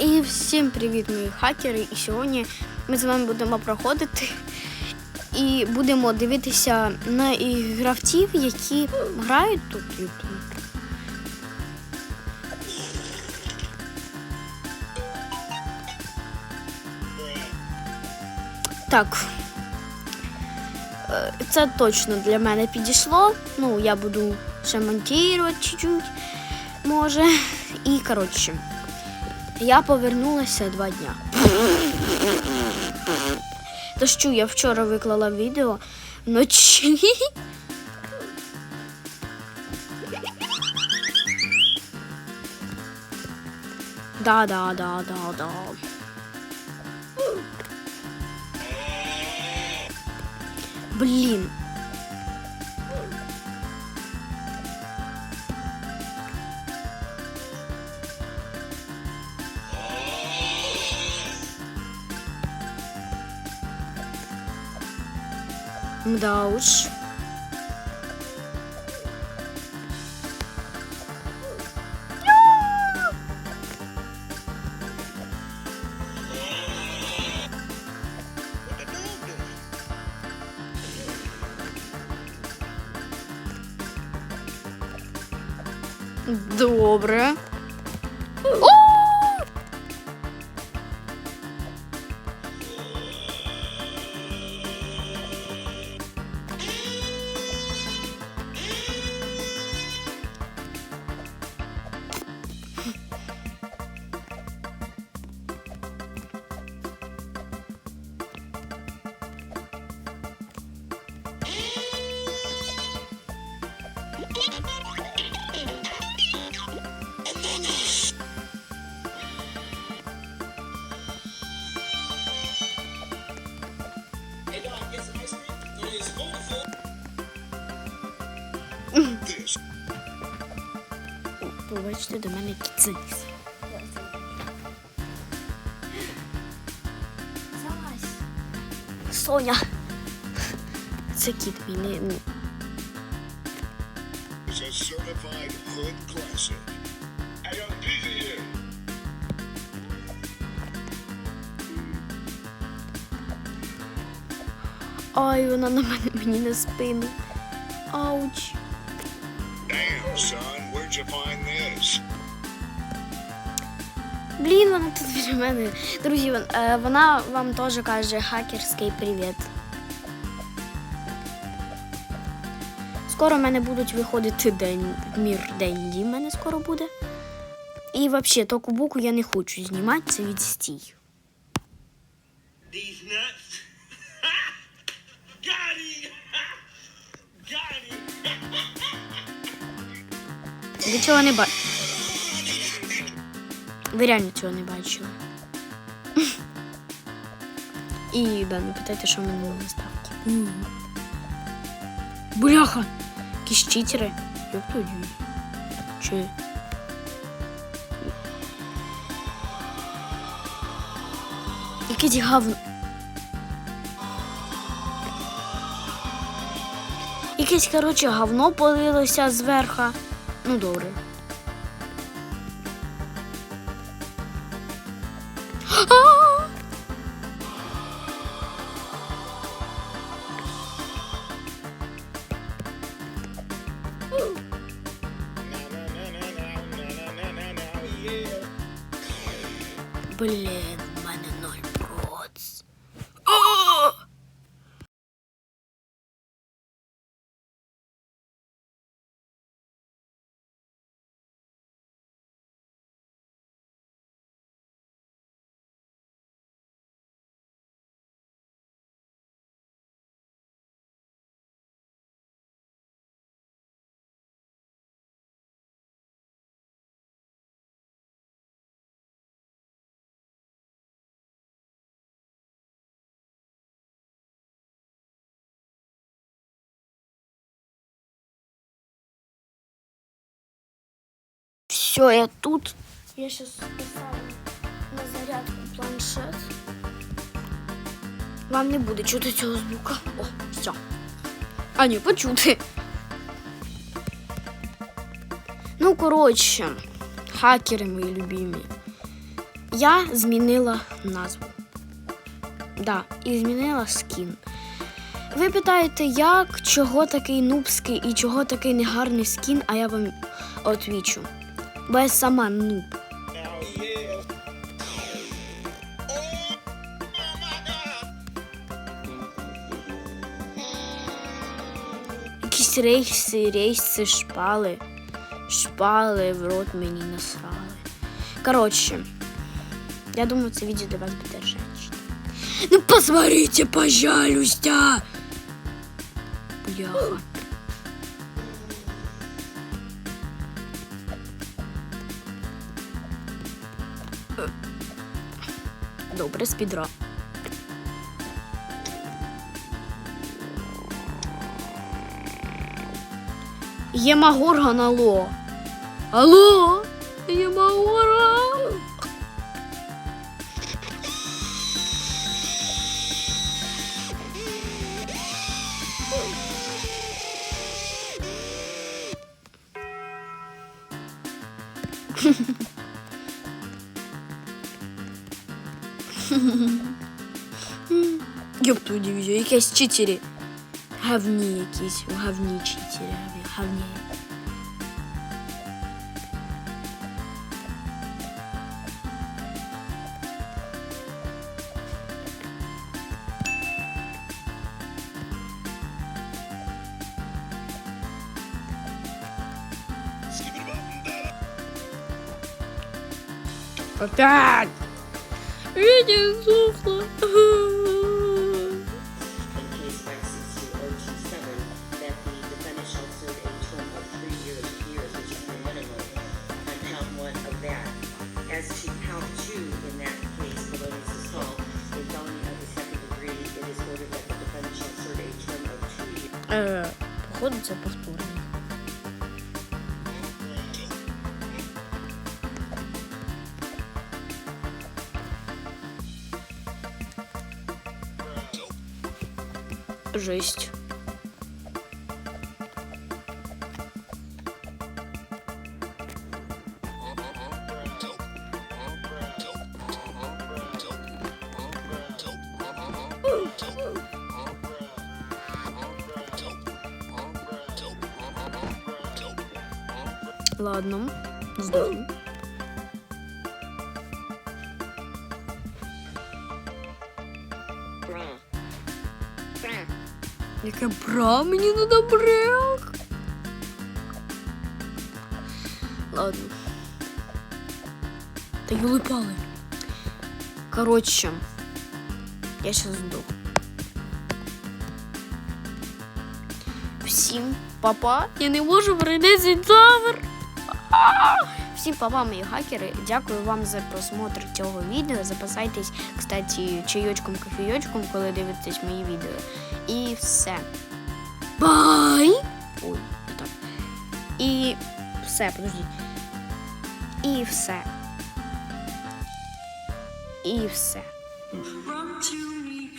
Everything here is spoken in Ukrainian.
І всім привіт, мої хакери! І сьогодні ми з вами будемо проходити і будемо дивитися на гравців, які грають тут. Так. Е, Це точно для мене підійшло. Ну, я буду ще монтувати чуть-чуть, може. І коротше. Я повернулася два дня. Дощу, я вчора виклала відео вночі. Да, да, да, да, да. Блін. Да уж. Добре. Побачите, до мене кіт Соня. Це кіт мій. Не... Ай, вона на мене мені на спину. Ауч. Son, where'd you find this? Блін, вона тут біля мене. Друзі, е, вона вам теж каже хакерський привіт. Скоро в мене будуть виходити день, мір Денді в мене скоро буде. І взагалі, то кубуку я не хочу знімати, це відстій. These nuts. Ви цього не бачите. Ви реально цього не бачили. І да, не питайте, що в мене на ставки. Бляха! Якісь читери. Як тоді? Чи. Якесь говно. Якесь, коротше, говно полилося зверху. Ну, добре. Все, я тут. Я сейчас поставлю на зарядку планшет. Вам не буде чути цього звука. О, все. А ні, почути. Ну, коротше, хакери мої любимі. Я змінила назву. Да, і змінила скін. Ви питаєте, як, чого такий нубський і чого такий негарний скін, а я вам отвічу. Бо я сама нуб. Now, yeah. Якісь рейси, рейси, шпали. Шпали в рот мені насрали. Коротше, я думаю, це відео для вас буде женщина. Ну посмотрите, пожалуйста. Бляха. Добре, спідра. Ємагорган, алло. Алло? Ємагорган. Ёб твою дивізію, якісь читері. Гавні якісь, в говні читері, гавні- гавні. Опять! Видео сухло. це повторення. Жесть. Ладно. Bruh. Яке бра, мені надо брек. Ладно. Та юли пали. Коротше, я сейчас сдох. Всім папа. Я не можу цей тавер. Всім папам і хакери, дякую вам за просмотр цього відео. Запасайтесь, кстати, чайочком кофійочком коли дивитесь мої відео. І все. Бай! Ой, так. І все, подождіть. І все. І все. Run to me,